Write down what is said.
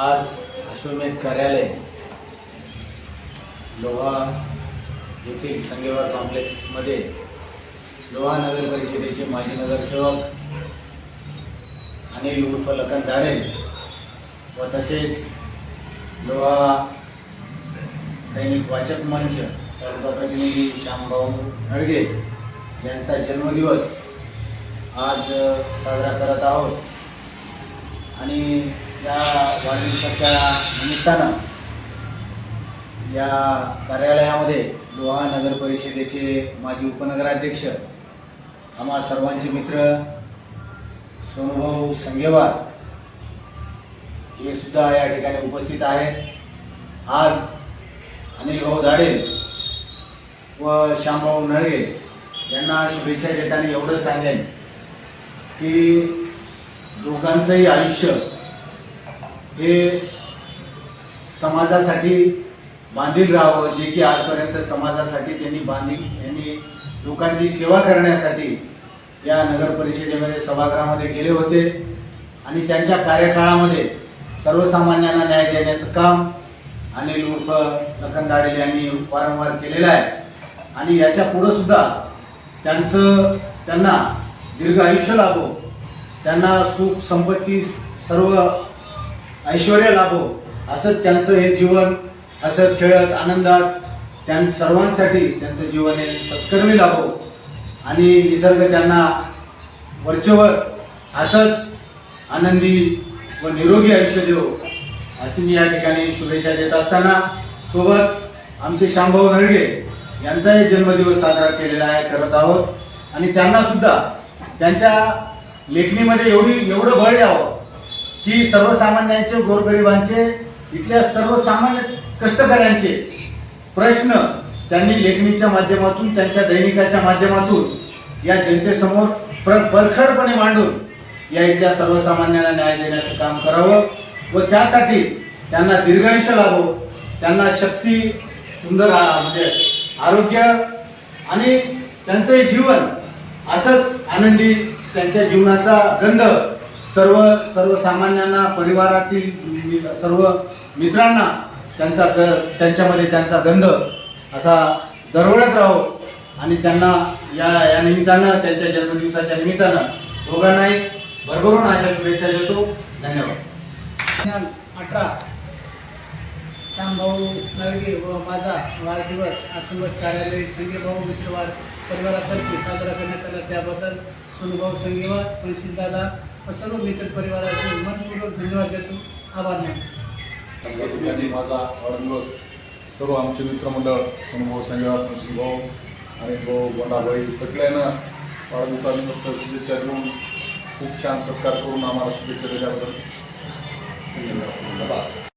आज अश्वमेध कार्यालय लोहा येथील संगेवार कॉम्प्लेक्समध्ये लोहा नगर परिषदेचे माजी नगरसेवक अनिल उर्फ लखन धाडे व तसेच लोहा दैनिक वाचक मंच तालुका प्रतिनिधी श्यामभाऊ नळगे यांचा जन्मदिवस आज साजरा करत आहोत. आणि या वाढदिवसाच्या निमित्तानं या कार्यालयामध्ये लोहा नगर परिषदेचे माजी उपनगराध्यक्ष आम्हा सर्वांचे मित्र सोनुभाऊ संगेवार हे सुद्धा या ठिकाणी उपस्थित आहेत. आज अनिल भाऊ धाडे व श्यामभाऊ नळगे यांना शुभेच्छा देताना एवढंच सांगेन की दोघांचंही आयुष्य हे समाजासाठी बांधील राहावं जे की आजपर्यंत समाजासाठी त्यांनी बांधील यांनी लोकांची सेवा करण्यासाठी या नगर परिषदेमध्ये सभागृहामध्ये गेले होते. आणि त्यांच्या कार्यकाळामध्ये सर्वसामान्यांना न्याय देण्याचं काम अनिल उर्फ लखन दाडेल यांनी वारंवार केलेलं आहे. आणि याच्या पुढंसुद्धा त्यांचं त्यांना दीर्घ आयुष्य लाभो त्यांना सुख संपत्ती सर्व ऐश्वर लाभो. असं त्यांचं हे जीवन असं खेळत आनंदात त्यां सर्वांसाठी त्यांचं जीवन हे सत्कर्मी लाभो. आणि निसर्ग त्यांना वरचेवर असंच आनंदी व निरोगी आयुष्य देव. अशी मी या ठिकाणी शुभेच्छा देत असताना सोबत आमचे शांभाऊ नळगे यांचाही जन्मदिवस साजरा केलेला आहे करत आहोत. आणि त्यांना सुद्धा त्यांच्या लेखणीमध्ये एवढी एवढं बळ यावं की सर्वसामान्यांचे गोरगरिबांचे इथल्या सर्वसामान्य कष्टकऱ्यांचे प्रश्न त्यांनी लेखणीच्या माध्यमातून त्यांच्या दैनिकाच्या माध्यमातून या जनतेसमोर प्र परखडपणे मांडून या इथल्या सर्वसामान्यांना न्याय देण्याचं काम करावं व त्यासाठी त्यांना दीर्घायुष्य लाभो त्यांना शक्ती सुंदर म्हणजे आरोग्य आणि त्यांचं जीवन असंच आनंदी त्यांच्या जीवनाचा गंध सर्व सर्वसामान्यांना परिवारातील सर्व मित्रांना त्यांचा ग त्यांच्यामध्ये त्यांचा गंध असा दरवळत राहो. आणि त्यांना या या निमित्तानं त्यांच्या जन्मदिवसाच्या निमित्तानं दोघांनाही भरभरून अशा शुभेच्छा देतो. धन्यवाद. अठरा. श्यामभाऊ नळगे व माझा वाढदिवस आसमत कार्यालय संगेभाऊ मित्रवार परिवारातर्फे साजरा करण्यात आला. त्याबद्दल सोनूभाऊ संगेवार दादा व सर्व मित्र परिवाराचे मनपूर्वक धन्यवाद देतो. आभार मानतो. ठिकाणी माझा वाढदिवस. सर्व आमचे मित्रमंडळ सोनुभाऊ संगीवार मुश्किल भाऊ आणि भाऊ गोंडाबाई सगळ्यांना वाढदिवसानिमित्त शुभेच्छा देऊन खूप छान सत्कार करून आम्हाला शुभेच्छा दिल्याबद्दल धन्यवाद.